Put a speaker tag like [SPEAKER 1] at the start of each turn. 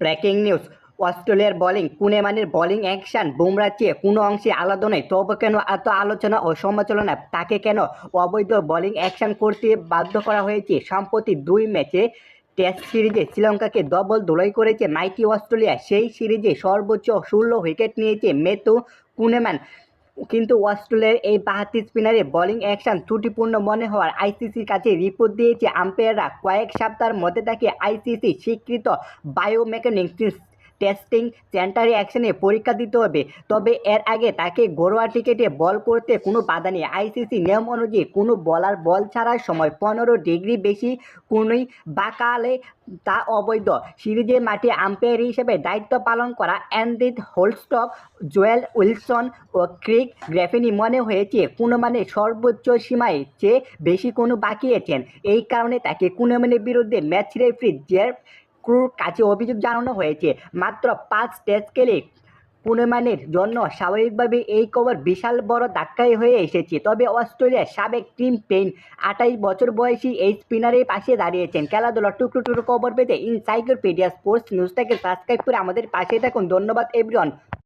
[SPEAKER 1] Breaking news. অস্ট্রেলিয়ার bowling কুনেমানের bowling action Bumrah চেয়ে কোনো অংশে আলাদা নয়। তবে কেন এত আলোচনা ও সমালোচনা? তাকে কেন অবৈধ বোলিং অ্যাকশন করতে বাধ্য করা হয়েছে? সম্প্রতি দুই ম্যাচে টেস্ট সিরিজে শ্রীলঙ্কাকে ডবল ধুলাই করেছে মাইটি অস্ট্রেলিয়া। সেই সিরিজে সর্বোচ্চ ষোলো উইকেট নিয়েছে মেতু কুনেমান। কিন্তু অস্ট্রেলিয়ার এই বাহাতি স্পিনারে বোলিং অ্যাকশন ত্রুটিপূর্ণ মনে হওয়ার আইসিসির কাছে রিপোর্ট দিয়েছে আম্পায়াররা। কয়েক সপ্তাহের মধ্যে তাকে আইসিসি স্বীকৃত বায়োমেকানিক্স টেস্টিং সেন্টারে অ্যাকশনে পরীক্ষা দিতে হবে। তবে এর আগে তাকে ঘরোয়া টিকেটে বল করতে কোনো বাধা নেই। আইসিসি নিয়ম অনুযায়ী কোনো বলার বল ছাড়ার সময় পনেরো ডিগ্রি বেশি কোনোই বাকালে তা অবৈধ। সিরিজের মাঠে আম্পায়ার হিসেবে দায়িত্ব পালন করা অ্যান্ডিট হোলস্টক, জোয়েল উইলসন ও ক্রিক গ্রেফিনি মনে হয়েছে কোনো মানে সর্বোচ্চ সীমায় চেয়ে বেশি কোনো বাকিয়েছেন এই কারণে তাকে কুনমানের বিরুদ্ধে ম্যাচ রেফারি জেফ ক্রুর কাছে অভিযোগ জানানো হয়েছে। মাত্র পাঁচ টেস্ট খেলে পুনেমানের জন্য স্বাভাবিকভাবে এই কবর বিশাল বড় ধাক্কাই হয়ে এসেছে। তবে অস্ট্রেলিয়ার সাবেক টিম পেন আঠাইশ বছর বয়সী এই স্পিনারের পাশে দাঁড়িয়েছেন। খেলাধুলা টুকরো টুকরো কবর পেতে ইনসাইক্লোপিডিয়া স্পোর্টস নিউজটাকে সাবস্ক্রাইব করে আমাদের পাশে থাকুন। ধন্যবাদ এভরিওয়ান